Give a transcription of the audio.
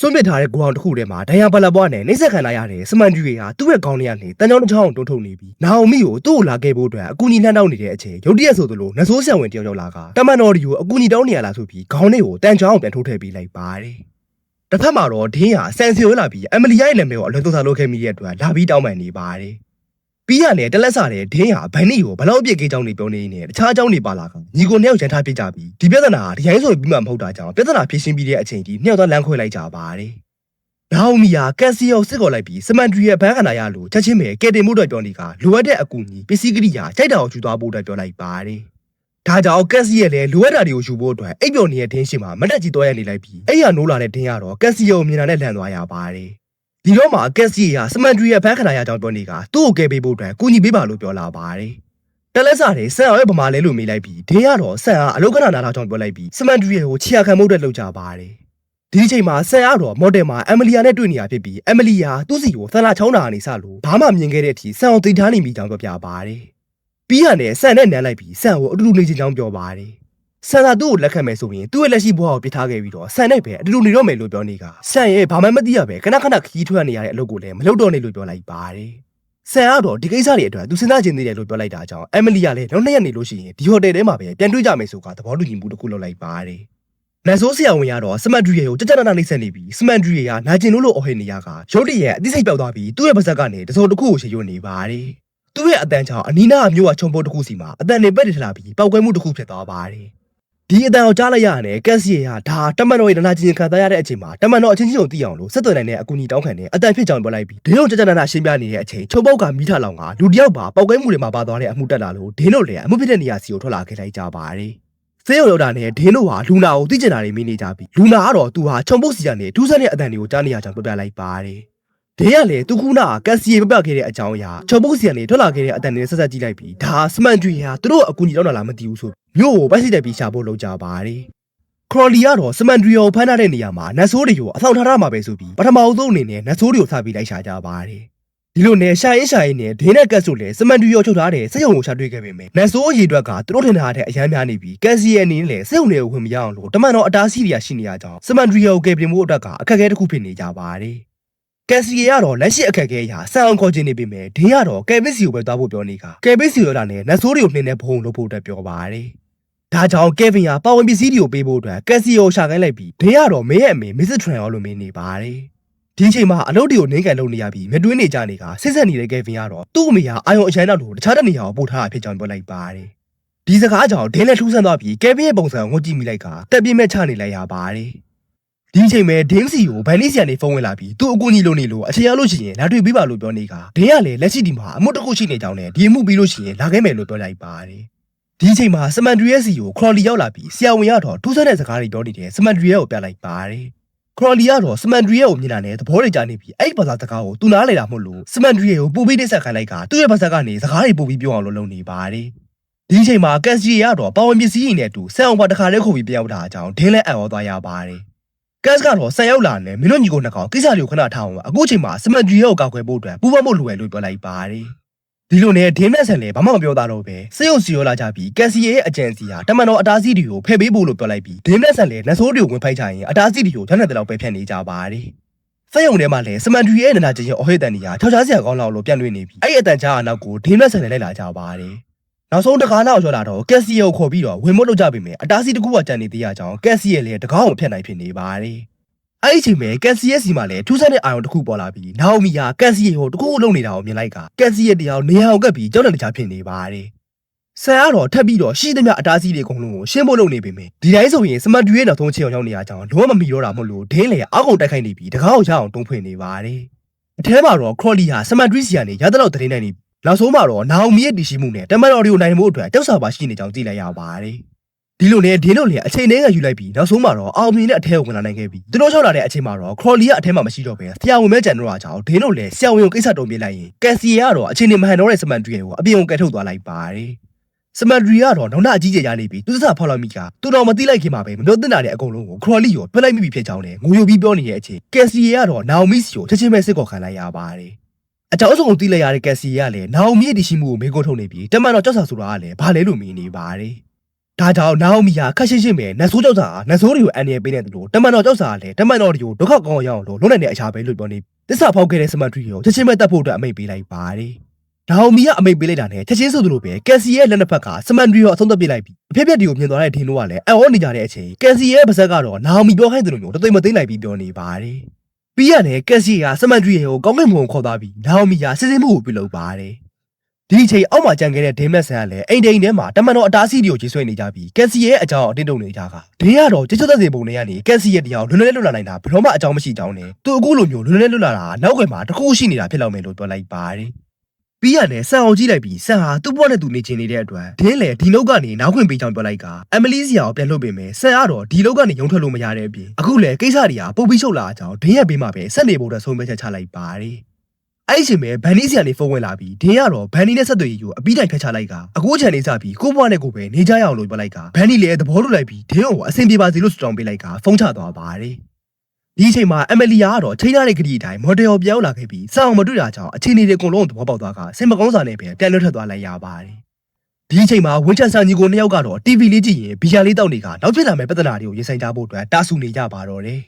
စွန့်ပစ်ထားတဲ့ဂိုအောင်တစ်ခုထဲမှာဒိုင်ယာဘလာဘွားနဲ့နှိမ့်ဆက်ခံလာရတဲ့စမန်ဂျူရီဟာသူ့ရဲ့ခေါင်းထဲကနေတန်ကြောင်းတစ်ချောင်းတွန်းထုတ်နေပြီးနာအိုမီကိုသူ့ကိုလာခဲ့ဖို့အတွက်အကူအညီလှမ်းတောင်းနေတဲ့အချိန်ရုတ်တရက်ဆိုသလိုနဆိုးဆံဝင်တယောက်ယောက်လာကတမန်တော်ဒီကိုအကူအညီတောင်းနေရလားဆိုပြီးခေါင်းထဲကိုတန်ချောင်းပြန်ထိုးထည့်ပေးလိုက်ပါတယ်တစ်ဖက်မှာတော့ဒင်းဟာဆန်စီယိုလာပြီးအမလီယာရဲ့နာမည်ကိုအလွန်သုံးစားလုပ်ခဲ့မိတဲ့အတွက်လာပြီးတောင်းပန်နေပါတယ် ပြီးရနဲ့တလက်စားတဲ့ဒင်းဟာဗန်နီကိုဘလောက်အပြစ်ကိကြောင်းနေပြောနေနေတခြားအကြောင်းတွေပါလာကညီကိုနှစ်ယောက်ရန်ထားပြစ်ကြပြီးဒီပြဿနာဟာဒီတိုင်းဆိုပြီးမှမဟုတ်တာကြောင့်ပြဿနာဖြေရှင်းပြီးတဲ့အချိန်ဒီနှစ်ယောက်သားလမ်းခွဲလိုက်ကြပါတယ်နာအိုမီယာကက်ဆီယိုစစ်ကော်လိုက်ပြီးစမန်ဒရီရဲ့ဘန်းခန္ဓာရလို့ချက်ချင်းပဲကယ်တင်မှုတော့ပြောနေကလိုအပ်တဲ့အကူအညီပစ္စည်းကိရိယာကြိုက်တာကိုယူသွားဖို့အတွက်ပြောလိုက်ပါတယ်။ဒါကြောင့်ကက်ဆီရဲ့လည်းလိုအပ်တာတွေကိုယူဖို့အတွက်အိပ်ပျော်နေတဲ့ဒင်းရှိမှာမတက်ကြီးတော့ရနေလိုက်ပြီးအဲ့ရနိုးလာတဲ့ဒင်းကတော့ကက်ဆီယိုမြင်လာတဲ့လန်သွားရပါတယ်။ ဒီတော့မှကက်ဆီယာစမန်ဒရီရဲ့ဘန်းခန္ဓာရကြောင့်ပြောနေကသူ့ကိုကယ်ပေးဖို့အတွက်ကူညီပေးပါလို့ပြောလာပါတယ်။တလက်စားတွေဆန်အောင်ရဲ့ဗမာလဲလို့မေးလိုက်ပြီးဒင်းကတော့ဆန်ကအလုကနာနာတာကြောင့်ပြောလိုက်ပြီးစမန်ဒရီရဲ့ကိုချီယာခံမှုအတွက်လုပ်ကြပါတယ်။ဒီအချိန်မှာဆန်ရတော့မော်ဒယ်မှာအမလီယာနဲ့တွေ့နေရဖြစ်ပြီးအမလီယာသူ့စီကိုသန္လာချောင်းတာကနေစလို့ဘာမှမြင်ခဲ့တဲ့အထိဆန်အောင်သိထားနေမိကြောင်းပြောပြပါတယ်။ပြီးရနဲ့ဆန်နဲ့နမ်းလိုက်ပြီးဆန်ကိုအတူတူနေချင်ကြောင်းပြောပါတယ်။ ဆန်သာသူ့ကိုလက်ခံမယ်ဆိုရင်သူ့ရဲ့လက်ရှိဘဝကိုပြစ်ထားခဲ့ပြီးတော့ဆန်နဲ့ပဲအတူတူနေတော့မယ်လို့ပြောနေကဆန်ရဲ့ဘာမှမသိရပဲခဏခဏခီးထွက်နေရတဲ့အလုပ်ကိုလည်းမလုပ်တော့နေလို့ပြောလိုက်ပါတယ်။ဆန်ကတော့ဒီကိစ္စတွေအတွက်သူစဉ်းစားချင်သေးတယ်လို့ပြောလိုက်တာကြောင့်အမလီယာလည်းနောက်နှစ်ရက်နေလို့ရှိရင်ဒီဟိုတယ်ထဲမှာပဲပြန်တွေ့ကြမယ်ဆိုကသဘောတူညီမှုတစ်ခုလုပ်လိုက်ပါတယ်။နတ်ဆိုးဆရာဝန်ကတော့စမန်ဒရီရဲ့ကိုကြကြနာနာနှိမ့်ဆက်နေပြီးစမန်ဒရီရဲ့ကနာကျင်လို့လို့အော်ဟစ်နေရကရုတ်တရက်အသိစိတ်ပြောက်သွားပြီးသူ့ရဲ့ပါဇက်ကနေတစုံတစ်ခုကိုရှေ့ရွနေပါတယ်။သူ့ရဲ့အတန်ကြောင့်အနီးနားအမျိုးကခြုံပိုးတစ်ခုစီမှာအတန်နေပက်တထလာပြီးပောက်ကွဲမှုတစ်ခုဖြစ်သွားပါတယ်။ ဒီအတန်ကိုကြားလိုက်ရတဲ့ကက်စီရဲ့ကဒါတမန်တော်ရဲ့နာကျင်ခံစားရတဲ့အချိန်မှာတမန်တော်အချင်းချင်းကိုသိအောင်လို့ဆက်သွယ်နိုင်တဲ့အကူအညီတောင်းခံတဲ့အတန်ဖြစ်ကြောင်းပြောလိုက်ပြီးဒင်းတို့ကြကြနာနာရှင်းပြနေတဲ့အချိန်ခြုံပေါက်ကမိထလောင်ကလူတစ်ယောက်ပါပောက်ကွဲမှုတွေမှာပါသွားတဲ့အမှုတက်လာလို့ဒင်းတို့လည်းအမှုဖြစ်တဲ့နေရာစီကိုထွက်လာခဲ့လိုက်ကြပါတယ်။ဆေးရုံရောက်တာနဲ့ဒင်းတို့ဟာလူနာကိုသိကျင်တာတွေမိနေကြပြီလူနာကတော့သူဟာခြုံပုတ်စီကနေဒူးဆန်းတဲ့အတန်တွေကိုကြားနေရကြောင်းပြပြလိုက်ပါတယ် ဒင်းကလည်းသူခုနကကက်စီယေပြပြခဲ့တဲ့အကြောင်းအရာခြုံပုတ်စီကနေထွက်လာခဲ့တဲ့အတန်တွေဆက်ဆက်ကြည့်လိုက်ပြီးဒါစမန်ဂျွေဟာသူတို့အကူအညီတောင်းတာလားမသိဘူးဆိုမြို့ကိုပတ်စီတက်ပြီးရှာဖို့လုပ်ကြပါတယ်ခရိုလီကတော့စမန်ဒရီကိုဖမ်းထားတဲ့နေရာမှာနတ်ဆိုးတွေကိုအဆောင်ထားရမှာပဲဆိုပြီးပထမအဆုံးအနေနဲ့နတ်ဆိုးတွေကိုစပြီးလိုက်ရှာကြပါတယ်ဒီလိုနဲ့ရှာရင်ရှာရင်နဲ့ဒင်းနဲ့ကတ်ဆိုလည်းစမန်ဒရီကိုချုပ်ထားတဲ့စက်ရုံကိုရှာတွေ့ခဲ့ပေမဲ့နတ်ဆိုးအရေးအတွက်ကသူတို့ထင်တာတဲ့အရန်များနေပြီးကက်စီရဲ့အနေနဲ့လည်းစက်ရုံတွေကိုဝင်မရအောင်လို့တမန်တော်အတားစီတွေကရှိနေရကြောင်းစမန်ဒရီကိုကယ်ပြင်ဖို့အတွက်ကအခက်အခဲတစ်ခုဖြစ်နေကြပါတယ် ကက်စီကတော့လက်ရှိအခက်အခဲအရာဆန်အောင်ခေါ်ချင်နေပေမဲ့ဒင်းကတော့ကယ်ဗစ်စီကိုပဲသွားဖို့ပြောနေကကယ်ဗစ်စီရောတာနဲ့နတ်ဆိုးတွေကိုနှင်းနေဘုံလို့ဖို့အတွက်ပြောပါတယ်ဒါကြောင့်ကယ်ဗင်ဟာပါဝင်ပစ္စည်းတွေကိုပေးဖို့အတွက်ကက်စီယိုရှာခိုင်းလိုက်ပြီးဒင်းကတော့မင်းရဲ့အမေမစ္စထရန်ရောလို့မင်းနေပါတယ်ဒီအချိန်မှာအလုပ်တွေကိုနှိမ့်ကန်လုပ်နေရပြီးမတွင်းနေကြနေကဆစ်ဆက်နေတဲ့ကယ်ဗင်ကတော့သူ့အမေဟာအာယုံအချမ်းနောက်လို့တခြားတစ်နေရာကိုပို့ထားတာဖြစ်ကြောင်းပြောလိုက်ပါတယ်ဒီစကားကြောင့်ဒင်းလည်းထူးဆန်းသွားပြီးကယ်ဗင်ရဲ့ပုံစံကိုငုတ်ကြည့်မိလိုက်ကတက်ပြင်းမဲ့ချနေလိုက်ရပါတယ် ဒီအချိန်မှာဒင်းစီကိုဗန်နီစီကနေဖုန်းဝင်လာပြီးသူ့အကူအညီလုပ်နေလို့အချိန်ရလို့ရှိရင်လာတွေ့ပေးပါလို့ပြောနေကဒင်းကလည်းလက်ရှိဒီမှာအမှုတစ်ခုရှိနေကြောင်းနဲ့ဒီအမှုပြီးလို့ရှိရင်လာခဲ့မယ်လို့ပြောလိုက်ပါတယ်ဒီအချိန်မှာစမန်ဒရီရဲ့စီကိုခရော်လီရောက်လာပြီးဆရာဝန်ရတော့ထူးဆန်းတဲ့စကားတွေပြောနေတဲ့စမန်ဒရီရဲ့ကိုပြလိုက်ပါတယ်ခရော်လီကတော့စမန်ဒရီရဲ့ကိုမြင်လာတဲ့သဘောတွေကြားနေပြီးအဲ့ဒီဘာသာစကားကိုသူနားလေတာမဟုတ်လို့စမန်ဒရီရဲ့ကိုပူပြီးတိဆက်ခိုင်းလိုက်ကသူ့ရဲ့ဘာသာကနေစကားတွေပူပြီးပြောအောင်လုပ်လုပ်နေပါတယ်ဒီအချိန်မှာကက်စီရတော့ပါဝင်ပစ္စည်းရင်းနဲ့အတူဆက်အောင်ပါတစ်ခါတည်းခုပြီးပြောင်းတာအကြောင်းဒင်းလဲအံ့ဩသွားရပါတယ် ကက်စ်ကတော့ဆန်ရောက်လာတယ်မင်းတို့ညီကိုနှစ်ကောင်ကိစ္စတွေကိုခဏထားအောင်အခုချိန်မှာစမန်ဒရီရဲ့ကိုကောက်ခွဲဖို့အတွက်ပူပေါင်းဖို့လိုရလို့ပြောလိုက်ပါတယ်ဒီလိုနဲ့ဒင်းနဲ့ဆန်လည်းဘာမှမပြောတာတော့ပဲစေယုံစီရောလာကြပြီးကက်စီရဲ့အကြံစီဟာတမန်တော်အတားစီတွေကိုဖယ်ပေးဖို့လို့ပြောလိုက်ပြီးဒင်းနဲ့ဆန်လည်းနတ်ဆိုးတွေကိုဝင်ဖိုက်ချရင်အတားစီတွေကိုဓာတ်နဲ့တလောက်ပဲဖျက်နေကြပါတယ်စေယုံထဲမှာလည်းစမန်ဒရီရဲ့နနာချင်းရဲ့အဟိတန်ကြီးဟာခြောက်ချားစရာကောင်းလောက်လို့ပြန်လွှင့်နေပြီးအဲ့ဒီအတန်ကြားအနောက်ကိုဒင်းနဲ့ဆန်လည်းလိုက်လာကြပါတယ် နောက်ဆုံးတကားနောက်ကျော်လာတော့ကက်စီရဲ့ကိုခေါ်ပြီးတော့ဝင်မလို့ကြပြီမယ်အတားစီတစ်ခုကကြံနေသေးရကြောင်းကက်စီရဲ့လည်းတကားကိုဖျက်နိုင်ဖြစ်နေပါတယ်အဲ့ဒီအချိန်မှာကန်စီရဲ့စီမှာလည်းထူးဆန်းတဲ့အာရုံတစ်ခုပေါ်လာပြီးနာအိုမီဟာကန်စီရဲ့ကိုတခုခုလုပ်နေတာကိုမြင်လိုက်ကကန်စီရဲ့တရားနေရာကိုကပ်ပြီးကြောက်တဲ့တခြားဖြစ်နေပါတယ်။ဆန်ကတော့ထပ်ပြီးတော့ရှိသမျှအတားစီးတွေအကုန်လုံးကိုရှင်းဖို့လုပ်နေပေမဲ့ဒီတိုင်းဆိုရင်စမတ်တူရဲ့နောက်ဆုံးချင်းအောင်ရောက်နေရကြောင်းလုံးဝမမီတော့တာမဟုတ်လို့ဒင်းလေအောက်ကုန်တိုက်ခိုက်နေပြီးတကားကိုရအောင်တုံးဖွင့်နေပါတယ်။အထဲမှာတော့ခရော်လီဟာစမတ်တူစီကနေရတဲ့လောက်သတင်းနိုင်နေ နောက်ဆုံးမှာတော့နာအိုမီရဲ့တည်ရှိမှုနဲ့တမန်တော်တွေကိုနိုင်မှုအတွက်တောက်စာပါရှိနေကြောင်းကြည့်လိုက်ရပါတယ်။ဒီလိုနဲ့ဒင်းတို့လည်းအချိန်လေးကယူလိုက်ပြီးနောက်ဆုံးမှာတော့အောင်မြင်တဲ့အထဲကိုဝင်လာနိုင်ခဲ့ပြီးသူတို့ရောက်လာတဲ့အချိန်မှာတော့ခရော်လီကအထဲမှာမရှိတော့ပဲဆရာဝန်မဲကြံတော့တာကြောင့်ဒင်းတို့လည်းဆရာဝန်ကိုကိစ္စတုံးပြလိုက်ရင်ကန်စီယာကတော့အချိန်နေမဟန်တော့တဲ့စမန်ဒရီကိုအပြင်ကိုကဲထုတ်သွားလိုက်ပါတယ်စမန်ဒရီကတော့နောက်နှအကြီးကျယ်ရနေပြီးသူစစဖောက်လိုက်မိကသူတော်မသိလိုက်ခင်မှာပဲမပြောသင့်တာတဲ့အကုန်လုံးကိုခရော်လီကိုပြလိုက်မိပြီဖြစ်ကြောင်းနဲ့ငိုယိုပြီးပြောနေတဲ့အချိန်ကန်စီယာကတော့နာအိုမီစီကိုချက်ချင်းပဲစစ်ကော်ခံလိုက်ရပါတယ် အကြောင်းစုံကိုသိလိုက်ရတဲ့ကန်စီယာကလည်းနာအိုမီရဲ့တရှိမှုကိုမေးခွန်းထုတ်နေပြီးတမန်တော်ကြောက်စာဆိုတာကလည်းဘာလဲလို့မေးနေပါတယ်ဒါကြောင့်နာအိုမီကခက်ရှင်းရှင်းပဲနတ်ဆိုးကြောက်စာနတ်ဆိုးတွေကိုအန်ရပေးနေတယ်လို့တမန်တော်ကြောက်စာကလည်းတမန်တော်တွေကိုဒုက္ခကောင်းအောင်လို့လုံးနိုင်တဲ့အရာပဲလို့ပြောနေတစ္ဆာဖောက်ခဲ့တဲ့စမန်ထရီကိုချက်ချင်းပဲတတ်ဖို့အတွက်အမိန့်ပေးလိုက်ပါတယ်။နာအိုမီကအမိန့်ပေးလိုက်တာနဲ့ချက်ချင်းဆိုသလိုပဲကက်စီရဲ့လက်နှစ်ဖက်ကစမန်ထရီကိုအဆုံးသတ်ပစ်လိုက်ပြီးအဖြစ်အပျက်တွေကိုမြင်သွားတဲ့ဒင်းတို့ကလည်းအံ့ဩနေကြတဲ့အချိန်ကက်စီရဲ့ပါဇက်ကတော့နာအိုမီပြောခိုင်းတယ်လို့မျိုးတသိမ့်မသိမ့်လိုက်ပြီးပြောနေပါတယ်။ ပြီးရတယ်ကက်စီကစမန်ထရီကိုကောင်းကင်ဘုံခေါ်သွားပြီးနာအိုမီကစစ်စစ်မှုကိုပြုလုပ်ပါတယ်။ဒီအချိန်အောက်မှာကြံခဲ့တဲ့ဒင်းမက်ဆန်ကလည်းအိမ်တိန်ထဲမှာတမန်တော်အတားစီတွေကိုကြီးဆွဲနေကြပြီးကက်စီရဲ့အကြောင်းအတင်းတုံနေကြကဒင်းကတော့ကျချွတ်သက်စီပုံတွေကနေကက်စီရဲ့တရားလွန်လွန်လေးလွတ်လာနိုင်တာဘယ်တော့မှအကြောင်းမရှိကြောင်းနဲ့သူအခုလိုမျိုးလွန်လွန်လေးလွတ်လာတာနောက်ွယ်မှာတခုရှိနေတာဖြစ်လောက်မယ်လို့ပြောလိုက်ပါတယ် ပြီးရတယ်ဆန်အောင်ကြည့်လိုက်ပြီးဆန်ဟာသူ့ဘဝနဲ့သူနေချင်နေတဲ့အတွက်ဒင်းလည်းဒီလောက်ကနေနောက်ခွင့်ပေးကြောင်းပြောလိုက်ကအမလီစီယာကိုပြန်လွှတ်ပေးမယ်ဆန်ကတော့ဒီလောက်ကနေရုံထွက်လို့မရတဲ့အပြင်အခုလည်းကိစ္စတွေကပုတ်ပြီးရှုပ်လာအကြောင်းဒင်းရဲ့ဘေးမှာပဲဆက်နေဖို့အတွက်ဆုံးဖြတ်ချက်ချလိုက်ပါတယ်အဲ့ဒီအချိန်ပဲဘန်နီးစီကနေဖုန်းဝင်လာပြီးဒင်းကတော့ဘန်နီနဲ့ဆက်သွယ်ရေးကိုအပြီးတိုင်ဖျက်ချလိုက်ကအခုအချိန်လေးစပြီးကိုဘွားနဲ့ကိုပဲနေကြရအောင်လို့ပြောလိုက်ကဘန်နီလည်းသဘောတူလိုက်ပြီးဒင်းကိုအဆင်ပြေပါစေလို့စတောင်းပေးလိုက်ကဖုန်းချသွားပါတယ် ဒီအချိန်မှာအမလီယာကတော့ချိန်ထားတဲ့ဂရီအတိုင်းမော်ဒယ်ကိုပြောင်းလာခဲ့ပြီးစောင့်မတွေ့တာကြောင့်အခြေအနေတွေအကုန်လုံးသဘောပေါက်သွားကစင်မကောင်းစာနဲ့ပဲပြန်လွတ်ထွက်သွားလိုက်ရပါတယ်ဒီအချိန်မှာဝင်းချန်ဆန်ညီကိုနှစ်ယောက်ကတော့ TV လေးကြည့်ရင်ဘီယာလေးတောက်နေကနောက်ဖြစ်လာမယ့်ပြဿနာတွေကိုရင်ဆိုင်ကြဖို့အတွက်တာဆူနေကြပါတော့တယ်